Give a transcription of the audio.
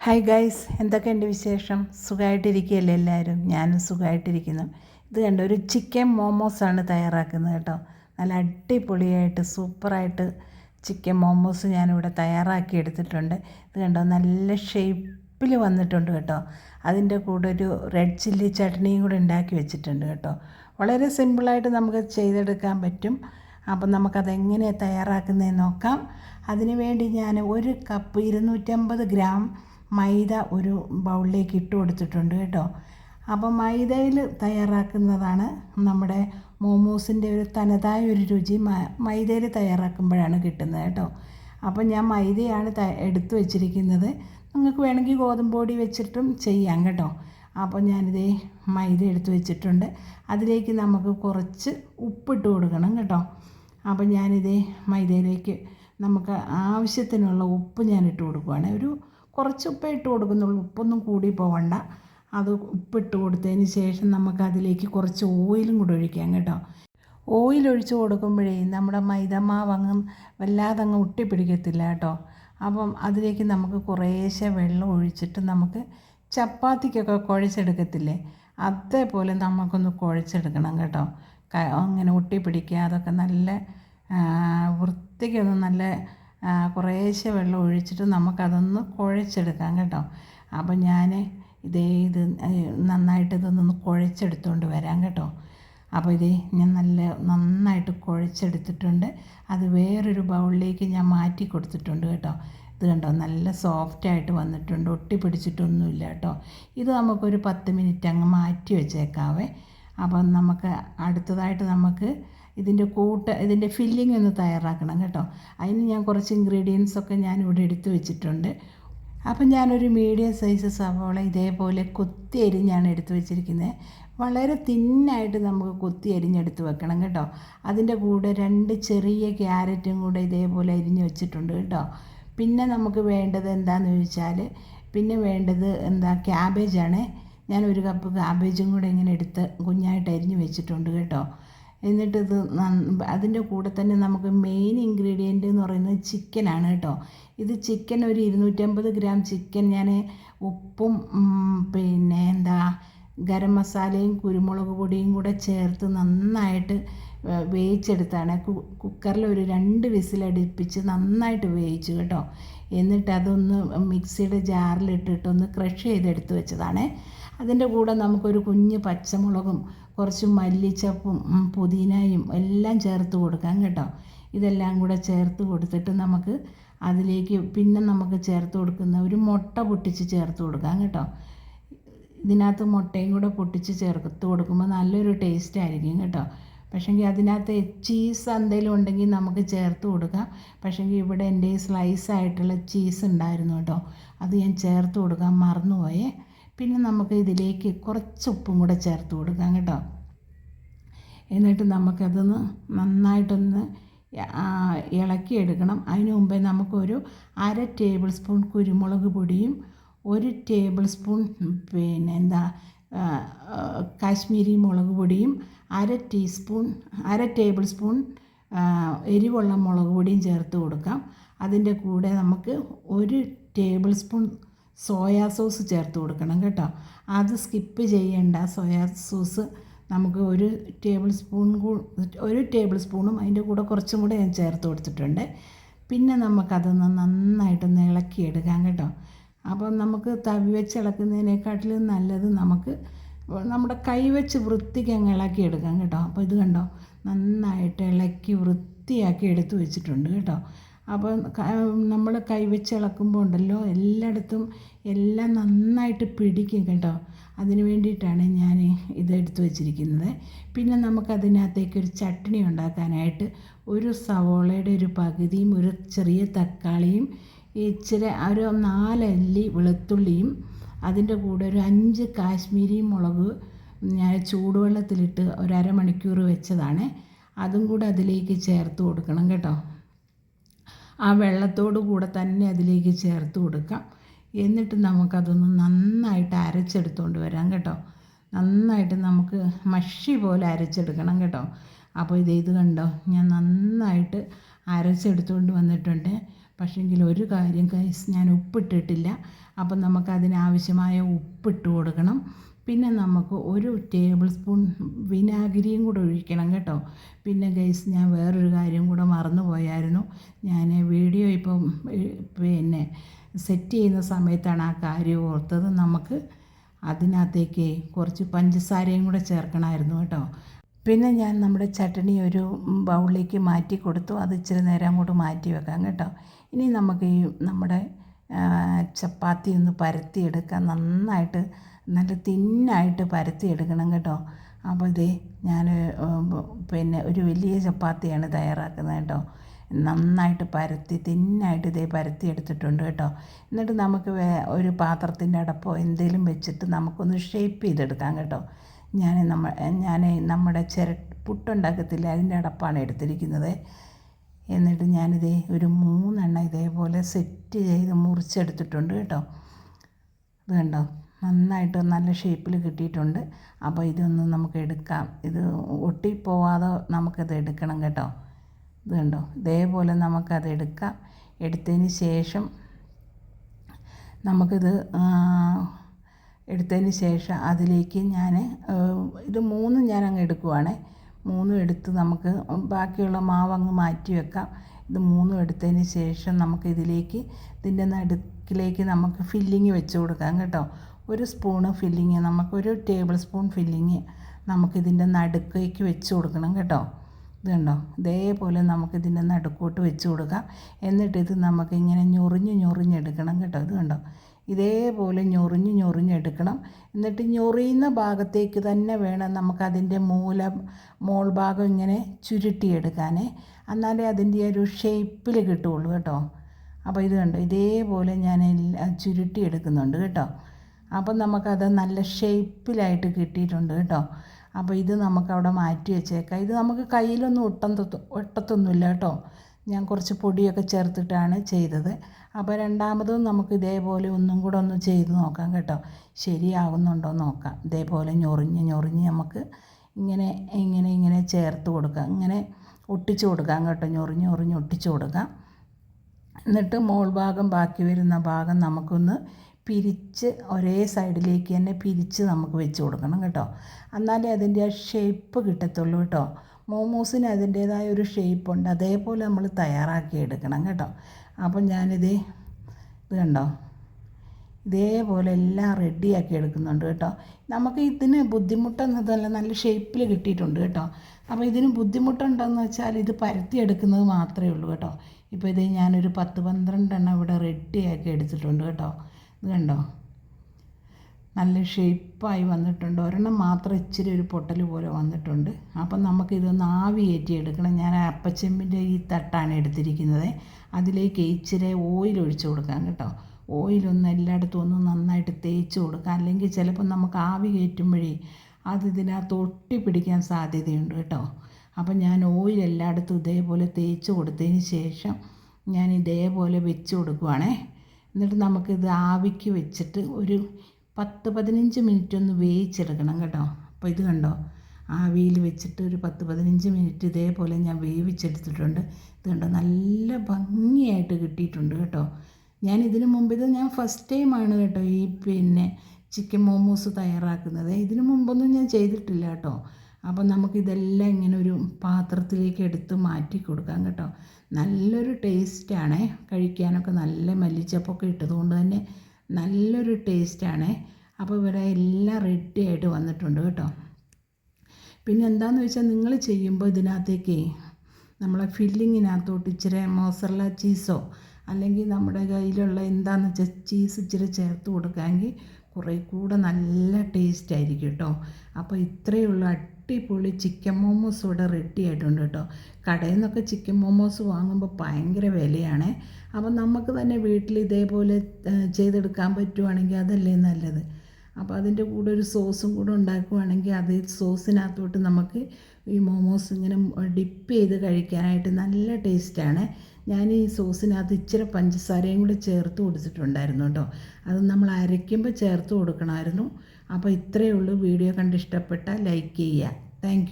Hi guys എന്തൊക്കെയുണ്ട് വിശേഷം? സുഖമായിട്ടിരിക്കുകയല്ലേ എല്ലാവരും? ഞാനും സുഖമായിട്ടിരിക്കുന്നു ഇത് കണ്ട ഒരു ചിക്കൻ മോമോസാണ് തയ്യാറാക്കുന്നത് കേട്ടോ. നല്ല അടിപൊളിയായിട്ട് സൂപ്പറായിട്ട് ചിക്കൻ മോമോസ് ഞാനിവിടെ തയ്യാറാക്കി എടുത്തിട്ടുണ്ട്. ഇത് കണ്ടോ നല്ല ഷേപ്പിൽ വന്നിട്ടുണ്ട് കേട്ടോ. അതിന്റെ കൂടെ ഒരു റെഡ് ചില്ലി ചട്നിയും കൂടെ ഉണ്ടാക്കി വെച്ചിട്ടുണ്ട് കേട്ടോ. വളരെ സിമ്പിളായിട്ട് നമുക്ക് ചെയ്തെടുക്കാൻ പറ്റും. അപ്പം നമുക്കതെങ്ങനെയാണ് തയ്യാറാക്കുന്നതെന്ന് നോക്കാം. അതിനുവേണ്ടി ഞാൻ ഒരു കപ്പ് ഇരുന്നൂറ്റമ്പത് ഗ്രാം മൈദ ഒരു ബൗളിലേക്ക് ഇട്ട് കൊടുത്തിട്ടുണ്ട് കേട്ടോ. അപ്പോൾ മൈദയിൽ തയ്യാറാക്കുന്നതാണ് നമ്മുടെ മോമോസിന്റെ ഒരു തനതായ ഒരു രുചി. മൈദയിൽ തയ്യാറാക്കുമ്പോഴാണ് കിട്ടുന്നത് കേട്ടോ. അപ്പോൾ ഞാൻ മൈദയാണ് എടുത്തു വെച്ചിരിക്കുന്നത്. നിങ്ങൾക്ക് വേണമെങ്കിൽ ഗോതമ്പൊടി വെച്ചിട്ടും ചെയ്യാം കേട്ടോ. അപ്പോൾ ഞാനിതേ മൈദ എടുത്തു വെച്ചിട്ടുണ്ട്. അതിലേക്ക് നമുക്ക് കുറച്ച് ഉപ്പിട്ട് കൊടുക്കണം കേട്ടോ. അപ്പോൾ ഞാനിതേ മൈദയിലേക്ക് നമുക്ക് ആവശ്യത്തിനുള്ള ഉപ്പ് ഞാൻ ഇട്ട് കൊടുക്കുവാണ്. ഒരു കുറച്ച് ഉപ്പേ ഇട്ട് കൊടുക്കുന്നുള്ളൂ. ഉപ്പൊന്നും കൂടി പോവണ്ട. അത് ഉപ്പിട്ട് കൊടുത്തതിന് ശേഷം നമുക്ക് അതിലേക്ക് കുറച്ച് ഓയിലും കൂടെ ഒഴിക്കാം കേട്ടോ. ഓയിൽ ഒഴിച്ച് കൊടുക്കുമ്പോഴേ നമ്മുടെ മൈദമാവ് അങ്ങ് വല്ലാതെ അങ്ങ് ഒട്ടിപ്പിടിക്കത്തില്ല കേട്ടോ. അപ്പം അതിലേക്ക് നമുക്ക് കുറേശ്ശെ വെള്ളം ഒഴിച്ചിട്ട് നമുക്ക് ചപ്പാത്തിക്കൊക്കെ കുഴച്ചെടുക്കത്തില്ലേ? അതേപോലെ നമുക്കൊന്ന് കുഴച്ചെടുക്കണം കേട്ടോ. അങ്ങനെ ഒട്ടിപ്പിടിക്കാതൊക്കെ നല്ല വൃത്തിക്കൊന്ന് നല്ല കുറേശ്ശെ വെള്ളം ഒഴിച്ചിട്ട് നമുക്കതൊന്ന് കുഴച്ചെടുക്കാം കേട്ടോ. അപ്പം ഞാൻ ഇതേ ഇത് നന്നായിട്ട് ഇതൊന്ന് കുഴച്ചെടുത്തുകൊണ്ട് വരാം കേട്ടോ. അപ്പോൾ ഇതേ ഞാൻ നല്ല നന്നായിട്ട് കുഴച്ചെടുത്തിട്ടുണ്ട്. അത് വേറൊരു ബൗളിലേക്ക് ഞാൻ മാറ്റി കൊടുത്തിട്ടുണ്ട് കേട്ടോ. ഇത് കണ്ടോ നല്ല സോഫ്റ്റായിട്ട് വന്നിട്ടുണ്ട്. ഒട്ടി പിടിച്ചിട്ടൊന്നുമില്ല കേട്ടോ. ഇത് നമുക്കൊരു പത്ത് മിനിറ്റ് അങ്ങ് മാറ്റി വെച്ചേക്കാവേ. അപ്പം നമുക്ക് അടുത്തതായിട്ട് നമുക്ക് ഇതിന്റെ കൂട്ട് ഇതിന്റെ ഫില്ലിംഗ് ഒന്ന് തയ്യാറാക്കണം കേട്ടോ. അതിന് ഞാൻ കുറച്ച് ഇൻഗ്രീഡിയൻസ് ഒക്കെ ഞാൻ ഇവിടെ എടുത്തു വെച്ചിട്ടുണ്ട്. അപ്പം ഞാനൊരു മീഡിയം സൈസ് സവോള ഇതേപോലെ കൊത്തി അരിഞ്ഞാണ് എടുത്തു വെച്ചിരിക്കുന്നത്. വളരെ തിന്നായിട്ട് നമുക്ക് കൊത്തി അരിഞ്ഞെടുത്ത് വെക്കണം കേട്ടോ. അതിന്റെ കൂടെ രണ്ട് ചെറിയ ക്യാരറ്റും കൂടെ ഇതേപോലെ അരിഞ്ഞ് വെച്ചിട്ടുണ്ട് കേട്ടോ. പിന്നെ നമുക്ക് വേണ്ടത് എന്താണെന്ന് ചോദിച്ചാൽ പിന്നെ വേണ്ടത് എന്താ ക്യാബേജാണ് ഞാൻ ഒരു കപ്പ് കാബേജും കൂടെ ഇങ്ങനെ എടുത്ത് കുഞ്ഞായിട്ട് അരിഞ്ഞ് വെച്ചിട്ടുണ്ട് കേട്ടോ. എന്നിട്ടിത് അതിന്റെ കൂടെ തന്നെ നമുക്ക് മെയിൻ ഇൻഗ്രീഡിയന്റ് എന്ന് പറയുന്നത് ചിക്കനാണ് കേട്ടോ. ഇത് ചിക്കൻ ഒരു ഇരുന്നൂറ്റമ്പത് ഗ്രാം ചിക്കൻ ഞാൻ ഉപ്പും പിന്നെ എന്താ ഗരം മസാലയും കുരുമുളക് പൊടിയും കൂടെ ചേർത്ത് നന്നായിട്ട് വേവിച്ചെടുത്താണ്. കുക്കറിൽ ഒരു രണ്ട് വിസിലടിപ്പിച്ച് നന്നായിട്ട് വേവിച്ചു കേട്ടോ. എന്നിട്ട് അതൊന്ന് മിക്സിയുടെ ജാറിലിട്ടിട്ടൊന്ന് ക്രഷ് ചെയ്തെടുത്ത് വെച്ചതാണ്. അതിന്റെ കൂടെ നമുക്കൊരു കുഞ്ഞ് പച്ചമുളകും കുറച്ച് മല്ലിച്ചപ്പും പുതിനയും എല്ലാം ചേർത്ത് കൊടുക്കാം കേട്ടോ. ഇതെല്ലാം കൂടെ ചേർത്ത് കൊടുത്തിട്ട് നമുക്ക് അതിലേക്ക് പിന്നെ നമുക്ക് ചേർത്ത് കൊടുക്കുന്ന ഒരു മുട്ട പൊട്ടിച്ച് ചേർത്ത് കൊടുക്കാം കേട്ടോ. ഇതിനകത്ത് മുട്ടയും കൂടെ പൊട്ടിച്ച് ചേർത്ത് കൊടുക്കുമ്പോൾ നല്ലൊരു ടേസ്റ്റ് ആയിരിക്കും കേട്ടോ. പക്ഷേങ്കിൽ അതിനകത്ത് ചീസ് എന്തെങ്കിലും ഉണ്ടെങ്കിൽ നമുക്ക് ചേർത്ത് കൊടുക്കാം. പക്ഷേങ്കിൽ ഇവിടെ എന്റെ സ്ലൈസ് ആയിട്ടുള്ള ചീസ് ഉണ്ടായിരുന്നു കേട്ടോ. അത് ഞാൻ ചേർത്ത് കൊടുക്കാൻ മറന്നുപോയേ. പിന്നെ നമുക്ക് ഇതിലേക്ക് കുറച്ച് ഉപ്പും കൂടെ ചേർത്ത് കൊടുക്കാം കേട്ടോ. എന്നിട്ട് നമുക്കതൊന്ന് നന്നായിട്ടൊന്ന് ഇളക്കിയെടുക്കണം അതിന് മുമ്പേ നമുക്കൊരു അര ടേബിൾ സ്പൂൺ കുരുമുളക് പൊടിയും ഒരു ടേബിൾ സ്പൂൺ പിന്നെ എന്താ കാശ്മീരി മുളക് പൊടിയും അര ടീസ്പൂൺ അര ടേബിൾ സ്പൂൺ എരിവുള്ള മുളക് പൊടിയും ചേർത്ത് കൊടുക്കാം. അതിന്റെ കൂടെ നമുക്ക് ഒരു ടേബിൾ സ്പൂൺ സോയാ സോസ് ചേർത്ത് കൊടുക്കണം കേട്ടോ. അത് സ്കിപ്പ് ചെയ്യേണ്ട. സോയാ സോസ് നമുക്ക് ഒരു ടേബിൾ സ്പൂൺ ഒരു ടേബിൾ സ്പൂണും അതിന്റെ കൂടെ കുറച്ചും കൂടെ ഞാൻ ചേർത്ത് കൊടുത്തിട്ടുണ്ട്. പിന്നെ നമുക്കതൊന്ന് നന്നായിട്ടൊന്ന് ഇളക്കിയെടുക്കാം കേട്ടോ. അപ്പം നമുക്ക് തവി വെച്ച് ഇളക്കുന്നതിനെക്കാട്ടിലും നല്ലത് നമുക്ക് നമ്മുടെ കൈ വെച്ച് വൃത്തിക്ക് അങ്ങ് ഇളക്കി എടുക്കാം കേട്ടോ. അപ്പോൾ ഇത് കണ്ടോ? നന്നായിട്ട് ഇളക്കി വൃത്തിയാക്കി എടുത്തു വെച്ചിട്ടുണ്ട് കേട്ടോ. അപ്പോൾ നമ്മൾ കൈവച്ച് ഇളക്കുമ്പോൾ ഉണ്ടല്ലോ എല്ലായിടത്തും എല്ലാം നന്നായിട്ട് പിടിക്കും കേട്ടോ. അതിന് വേണ്ടിയിട്ടാണ് ഞാൻ ഇത് എടുത്തു വച്ചിരിക്കുന്നത്. പിന്നെ നമുക്കതിനകത്തേക്ക് ഒരു ചട്നി ഉണ്ടാക്കാനായിട്ട് ഒരു സവോളയുടെ ഒരു പകുതിയും ഒരു ചെറിയ തക്കാളിയും ഇച്ചിരി ഒരു നാലല്ലി വെളുത്തുള്ളിയും അതിന്റെ കൂടെ ഒരു അഞ്ച് കാശ്മീരി മുളക് ഞാൻ ചൂടുവെള്ളത്തിലിട്ട് ഒരു അരമണിക്കൂർ വെച്ചതാണ്. അതും കൂടെ അതിലേക്ക് ചേർത്ത് കൊടുക്കണം കേട്ടോ. ആ വെള്ളത്തോട് കൂടെ തന്നെ അതിലേക്ക് ചേർത്ത് കൊടുക്കാം. എന്നിട്ട് നമുക്കതൊന്ന് നന്നായിട്ട് അരച്ചെടുത്തുകൊണ്ട് വരാം കേട്ടോ. നന്നായിട്ട് നമുക്ക് മഷി പോലെ അരച്ചെടുക്കണം കേട്ടോ. അപ്പോൾ ഇത് ഇത് കണ്ടോ? ഞാൻ നന്നായിട്ട് അരച്ചെടുത്തുകൊണ്ട് വന്നിട്ടുണ്ട്. പക്ഷേങ്കിൽ ഒരു കാര്യം കൈസ് ഞാൻ ഉപ്പിട്ടിട്ടില്ല. അപ്പം നമുക്കതിനാവശ്യമായ ഉപ്പിട്ട് കൊടുക്കണം. പിന്നെ നമുക്ക് ഒരു ടേബിൾ സ്പൂൺ വിനാഗിരിയും കൂടെ ഒഴിക്കണം കേട്ടോ. പിന്നെ ഗൈസ് ഞാൻ വേറൊരു കാര്യം കൂടെ മറന്നു പോയായിരുന്നു. ഞാൻ വീഡിയോ ഇപ്പം പിന്നെ സെറ്റ് ചെയ്യുന്ന സമയത്താണ് ആ കാര്യം ഓർത്തത്. നമുക്ക് അതിനകത്തേക്ക് കുറച്ച് പഞ്ചസാരയും കൂടെ ചേർക്കണമായിരുന്നു കേട്ടോ. പിന്നെ ഞാൻ നമ്മുടെ ചട്ടണി ഒരു ബൗളിലേക്ക് മാറ്റി കൊടുത്തു. അത് ഇച്ചിരി നേരം അങ്ങോട്ട് മാറ്റി വെക്കാം കേട്ടോ. ഇനി നമുക്ക് ഈ നമ്മുടെ ചപ്പാത്തി ഒന്ന് പരത്തിയെടുക്കാം. നന്നായിട്ട് നല്ല തിന്നായിട്ട് പരത്തിയെടുക്കണം കേട്ടോ. അപ്പോൾ ഇതേ ഞാൻ പിന്നെ ഒരു വലിയ ചപ്പാത്തിയാണ് തയ്യാറാക്കുന്നത് കേട്ടോ. നന്നായിട്ട് പരത്തി തിന്നായിട്ട് ഇതേ പരത്തി എടുത്തിട്ടുണ്ട് കേട്ടോ. എന്നിട്ട് നമുക്ക് ഒരു പാത്രത്തിന്റെ അടപ്പോ എന്തെങ്കിലും വെച്ചിട്ട് നമുക്കൊന്ന് ഷേപ്പ് ചെയ്തെടുക്കാം കേട്ടോ. ഞാൻ നമ്മ ഞാൻ നമ്മുടെ ചിര പുട്ടുണ്ടാക്കത്തില്ല? അതിന്റെ അടപ്പാണ് എടുത്തിരിക്കുന്നത്. എന്നിട്ട് ഞാനിതേ ഒരു മൂന്നെണ്ണം ഇതേപോലെ സെറ്റ് ചെയ്ത് മുറിച്ചെടുത്തിട്ടുണ്ട് കേട്ടോ. ഇത് കണ്ടോ? നന്നായിട്ട് നല്ല ഷേപ്പിൽ കിട്ടിയിട്ടുണ്ട്. അപ്പോൾ ഇതൊന്ന് നമുക്ക് എടുക്കാം. ഇത് ഒട്ടിപ്പോവാതെ നമുക്കത് എടുക്കണം കേട്ടോ. ഇത് കണ്ടോ? ഇതേപോലെ നമുക്കത് എടുക്കാം. എടുത്തതിന് ശേഷം നമുക്കിത് എടുത്തതിന് ശേഷം അതിലേക്ക് ഞാൻ ഇത് മൂന്നും ഞാൻ അങ്ങ് എടുക്കുവാണ്. മൂന്നും എടുത്ത് നമുക്ക് ബാക്കിയുള്ള മാവ് അങ്ങ് മാറ്റി വെക്കാം. ഇത് മൂന്നും എടുത്തതിന് ശേഷം നമുക്ക് ഇതിലേക്ക് ഇതിന്റെ നടുക്കിലേക്ക് നമുക്ക് ഫില്ലിങ് വെച്ച് കൊടുക്കാം കേട്ടോ. ഒരു സ്പൂണ് ഫില്ലിങ് നമുക്കൊരു ടേബിൾ സ്പൂൺ ഫില്ലിങ് നമുക്കിതിന്റെ നടുക്കേക്ക് വെച്ച് കൊടുക്കണം കേട്ടോ. ഇതുണ്ടോ ഇതേപോലെ നമുക്കിതിന്റെ നടുക്കോട്ട് വെച്ച് കൊടുക്കാം. എന്നിട്ട് ഇത് നമുക്കിങ്ങനെ ഞൊറിഞ്ഞ് ഞൊറിഞ്ഞെടുക്കണം കേട്ടോ. ഇത് കണ്ടോ? ഇതേപോലെ ഞൊറിഞ്ഞ് ഞൊറിഞ്ഞെടുക്കണം എന്നിട്ട് ഞൊറിയുന്ന ഭാഗത്തേക്ക് തന്നെ വേണം നമുക്കതിന്റെ മൂല മോൾ ഭാഗം ഇങ്ങനെ ചുരുട്ടിയെടുക്കാൻ എന്നാലേ അതിന്റെ ഒരു ഷേപ്പിൽ കിട്ടുകയുള്ളൂ കേട്ടോ. അപ്പോൾ ഇത് കണ്ടോ? ഇതേപോലെ ഞാൻ ചുരുട്ടി എടുക്കുന്നുണ്ട് കേട്ടോ. അപ്പം നമുക്കത് നല്ല ഷേപ്പിലായിട്ട് കിട്ടിയിട്ടുണ്ട് കേട്ടോ. അപ്പോൾ ഇത് നമുക്കവിടെ മാറ്റി വെച്ചേക്കാം. ഇത് നമുക്ക് കയ്യിലൊന്നും ഒട്ടം ഒട്ടത്തൊന്നുമില്ല കേട്ടോ. ഞാൻ കുറച്ച് പൊടിയൊക്കെ ചേർത്തിട്ടാണ് ചെയ്തത്. അപ്പോൾ രണ്ടാമതും നമുക്ക് ഇതേപോലെ ഒന്നും കൂടെ ഒന്ന് ചെയ്ത് നോക്കാം കേട്ടോ. ശരിയാകുന്നുണ്ടോ നോക്കാം. ഇതേപോലെ ഞൊറിഞ്ഞ് ഞൊറിഞ്ഞ് നമുക്ക് ഇങ്ങനെ ഇങ്ങനെ ഇങ്ങനെ ചേർത്ത് കൊടുക്കാം. ഇങ്ങനെ ഒട്ടിച്ചു കൊടുക്കാം കേട്ടോ. ഞൊറിഞ്ഞ് ഞൊറിഞ്ഞ് ഒട്ടിച്ചു കൊടുക്കാം. എന്നിട്ട് മോൾ ഭാഗം ബാക്കി വരുന്ന ഭാഗം നമുക്കൊന്ന് പിരിച്ച് ഒരേ സൈഡിലേക്ക് തന്നെ പിരിച്ച് നമുക്ക് വെച്ച് കൊടുക്കണം കേട്ടോ. എന്നാലേ അതിന്റെ ആ ഷേപ്പ് കിട്ടത്തുള്ളൂ കേട്ടോ. മോമോസിന് അതിന്റേതായ ഒരു ഷേപ്പുണ്ട് അതേപോലെ നമ്മൾ തയ്യാറാക്കി എടുക്കണം കേട്ടോ. അപ്പം ഞാനിത് ഇത് കണ്ടോ? ഇതേപോലെ എല്ലാം റെഡിയാക്കി എടുക്കുന്നുണ്ട് കേട്ടോ. നമുക്ക് ഇതിന് ബുദ്ധിമുട്ടെന്നതല്ല നല്ല ഷേപ്പിൽ കിട്ടിയിട്ടുണ്ട് കേട്ടോ. അപ്പോൾ ഇതിന് ബുദ്ധിമുട്ടുണ്ടെന്ന് വെച്ചാൽ ഇത് പരത്തിയെടുക്കുന്നത് മാത്രമേ ഉള്ളൂ കേട്ടോ. ഇപ്പോൾ ഇത് ഞാനൊരു പത്ത് പന്ത്രണ്ടെണ്ണം ഇവിടെ റെഡിയാക്കി എടുത്തിട്ടുണ്ട് കേട്ടോ. ഇത് കണ്ടോ? നല്ല ഷേപ്പായി വന്നിട്ടുണ്ട്. ഒരെണ്ണം മാത്രം ഇച്ചിരി ഒരു പൊട്ടൽ പോലെ വന്നിട്ടുണ്ട്. അപ്പം നമുക്കിതൊന്ന് ആവി എടുക്കണം ഞാൻ അപ്പച്ചെമ്പിന്റെ ഈ തട്ടാണ് എടുത്തിരിക്കുന്നത്. അതിലേക്ക് ഇച്ചിരി ഓയിൽ ഒഴിച്ചു കൊടുക്കാം കേട്ടോ. ഓയിലൊന്ന് എല്ലായിടത്തും ഒന്ന് നന്നായിട്ട് തേച്ച് കൊടുക്കാം. അല്ലെങ്കിൽ ചിലപ്പോൾ നമുക്ക് ആവി കയറ്റുമ്പോഴേ അത് ഇതിനകത്ത് ഒട്ടി പിടിക്കാൻ സാധ്യതയുണ്ട് കേട്ടോ. അപ്പം ഞാൻ ഓയിൽ എല്ലായിടത്തും ഇതേപോലെ തേച്ച് കൊടുത്തതിന് ശേഷം ഞാൻ ഇതേപോലെ വെച്ച് കൊടുക്കുവാണേ. എന്നിട്ട് നമുക്കിത് ആവിക്ക് വെച്ചിട്ട് ഒരു പത്ത് പതിനഞ്ച് മിനിറ്റ് ഒന്ന് വേവിച്ചെടുക്കണം കേട്ടോ. അപ്പോൾ ഇത് കണ്ടോ? ആവിയിൽ വെച്ചിട്ട് ഒരു പത്ത് പതിനഞ്ച് മിനിറ്റ് ഇതേപോലെ ഞാൻ വേവിച്ചെടുത്തിട്ടുണ്ട്. ഇത് കണ്ടോ? നല്ല ഭംഗിയായിട്ട് കിട്ടിയിട്ടുണ്ട് കേട്ടോ. ഞാൻ ഇതിന് മുമ്പ് ഇത് ഞാൻ ഫസ്റ്റ് ടൈമാണ് കേട്ടോ ഈ പിന്നെ ചിക്കൻ മോമോസ് തയ്യാറാക്കുന്നത്. ഇതിനു മുമ്പൊന്നും ഞാൻ ചെയ്തിട്ടില്ല കേട്ടോ. അപ്പം നമുക്കിതെല്ലാം ഇങ്ങനെ ഒരു പാത്രത്തിലേക്ക് എടുത്ത് മാറ്റി കൊടുക്കാം കേട്ടോ. നല്ലൊരു ടേസ്റ്റാണേ കഴിക്കാനൊക്കെ നല്ല മല്ലിച്ചപ്പൊക്കെ ഇട്ടതുകൊണ്ട് തന്നെ നല്ലൊരു ടേസ്റ്റാണ്. അപ്പോൾ ഇവിടെ എല്ലാം റെഡി ആയിട്ട് വന്നിട്ടുണ്ട് കേട്ടോ. പിന്നെ എന്താണെന്ന് വെച്ചാൽ നിങ്ങൾ ചെയ്യുമ്പോൾ ഇതിനകത്തേക്ക് നമ്മളെ ഫില്ലിങ്ങിനകത്തോട്ട് ഇച്ചിരി മോസറല ചീസോ അല്ലെങ്കിൽ നമ്മുടെ കയ്യിലുള്ള എന്താണെന്ന് വെച്ചാൽ ചീസ് ഇച്ചിരി ചേർത്ത് കൊടുക്കാമെങ്കിൽ കുറേ കൂടെ നല്ല ടേസ്റ്റ് ആയിരിക്കും കേട്ടോ. അപ്പോൾ ഇത്രയുള്ള അടിപൊളി ചിക്കൻ മോമോസ് ഇവിടെ റെഡി ആയിട്ടുണ്ട് കേട്ടോ. കടയിൽ നിന്നൊക്കെ ചിക്കൻ മോമോസ് വാങ്ങുമ്പോൾ ഭയങ്കര വിലയാണ്. അപ്പം നമുക്ക് തന്നെ വീട്ടിൽ ഇതേപോലെ ചെയ്തെടുക്കാൻ പറ്റുവാണെങ്കിൽ അതല്ലേ നല്ലത്. അപ്പോൾ അതിന്റെ കൂടെ ഒരു സോസും കൂടെ ഉണ്ടാക്കുവാണെങ്കിൽ അത് സോസിനകത്തോട്ട് നമുക്ക് ഈ മോമോസ് ഇങ്ങനെ ഡിപ്പ് ചെയ്ത് കഴിക്കാനായിട്ട് നല്ല ടേസ്റ്റാണ് ഞാൻ ഈ സോസിനകത്ത് ഇച്ചിരി പഞ്ചസാരയും കൂടെ ചേർത്ത് കൊടുത്തിട്ടുണ്ടായിരുന്നു കേട്ടോ. അത് നമ്മൾ അരയ്ക്കുമ്പോൾ ചേർത്ത് കൊടുക്കണമായിരുന്നു. അപ്പോൾ ഇത്രയേ ഉള്ളൂ. വീഡിയോ കണ്ട് ഇഷ്ടപ്പെട്ടാൽ ലൈക്ക് ചെയ്യുക. താങ്ക്